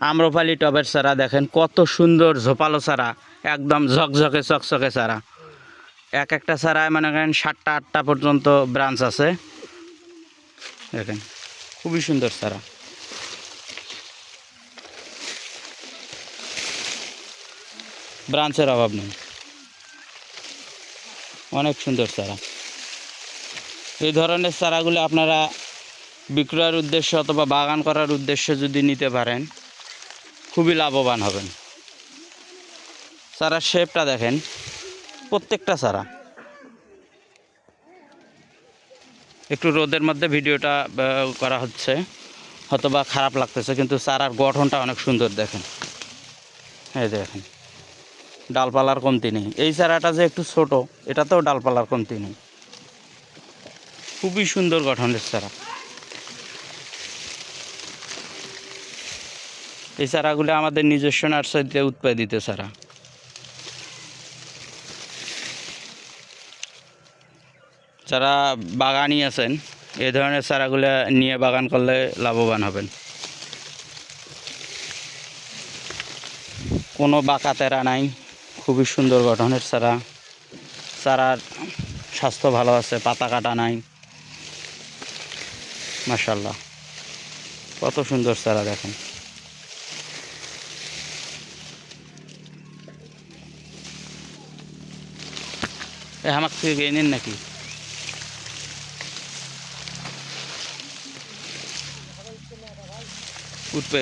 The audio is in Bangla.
আম্রপালি টবের চারা দেখেন, কত সুন্দর ঝোপালো চারা, একদম ঝকঝকে, চকচকে চারা। এক একটা চারায় মনে করেন সাতটা, আটটা পর্যন্ত ব্রাঞ্চ আছে। দেখেন, খুবই সুন্দর চারা। ব্রাঞ্চের অভাব নেই। অনেক সুন্দর চারা। এই ধরনের চারাগুলো আপনারা বিক্রয়ের উদ্দেশ্যে অথবা বাগান করার উদ্দেশ্যে যদি নিতে পারেন খুবই লাভবান হবেন। চারার শেপটা দেখেন, প্রত্যেকটা চারা। একটু রোদের মধ্যে ভিডিওটা করা হচ্ছে, হয়তোবা খারাপ লাগতেছে, কিন্তু চারার গঠনটা অনেক সুন্দর দেখেন। এই দেখেন, ডালপালার কমতি নেই। এই চারাটা যে একটু ছোট, এটাতেও ডালপালার কমতি নেই। খুবই সুন্দর গঠনের চারা। এই চারাগুলো আমাদের নিজস্ব নার্সারিতে উৎপাদিত চারা। যারা বাগানই আছেন এই ধরনের চারাগুলো নিয়ে বাগান করলে লাভবান হবেন। কোনো বাঁকা তেরা নাই, খুবই সুন্দর গঠনের চারা। চারার স্বাস্থ্য ভালো আছে, পাতা কাটা নাই। মাশাল্লাহ কত সুন্দর চারা দেখেন। হামাক থেকে গিয়ে নিন নাকি? উঠবে।